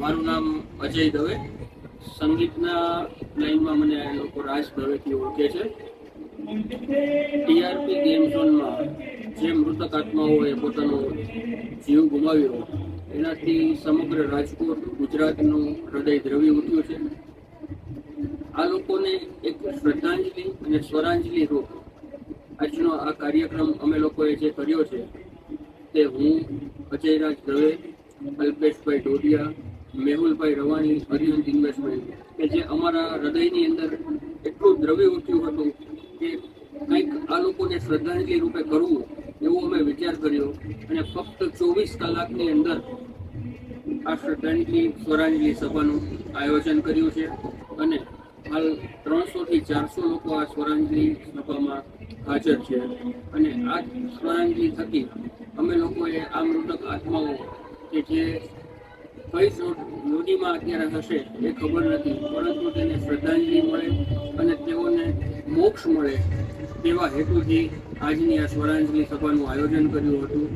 મારું નામ અજય દવે. સંગીતના લાઈનમાં મને લોકો રાજ દવેથી ઓળખે છે. ટીઆરપી ગેમ ઝોનમાં જે મૃતક આત્માઓએ પોતાનો જીવ ગુમાવ્યો, એનાથી સમગ્ર રાજકોટ, ગુજરાતનું હૃદય દ્રવી ઉઠ્યું છે. આ લોકોને એક શ્રદ્ધાંજલિ અને સ્વરાંજલિ રૂપ આજનો આ કાર્યક્રમ અમે લોકોએ જે કર્યો છે, તે હું અજયરાજ દવે, અલ્પેશભાઈ ડોડિયા મેહુલભાઈ રવાણી અરિહંત ઇન્વેસ્ટમેન્ટ કે જે અમારા હૃદયની અંદર એટલું દ્રવ્ય ઉઠ્યું હતું કે કંઈક આ લોકોને શ્રદ્ધાંજલિ રૂપે કરવું એવો અમે વિચાર કર્યો અને ફક્ત ચોવીસ કલાકની અંદર આ શ્રદ્ધાંજલિ, સ્વરાંજલિ સભાનું આયોજન કર્યું છે અને હાલ ત્રણસોથી ચારસો લોકો આ સ્વરાંજલિ સભામાં હાજર છે. અને આ સ્વરાંજલિ થકી અમે લોકોએ આ મૃતક આત્માઓ કે જે કઈ જો- યોનિમાં અત્યારે હશે એ ખબર નથી. પરંતુ તેને શ્રદ્ધાંજલિ મળે અને તેઓને મોક્ષ મળે તેવા હેતુથી આજની આ સ્વરાંજલિ સભાનું આયોજન કર્યું હતું.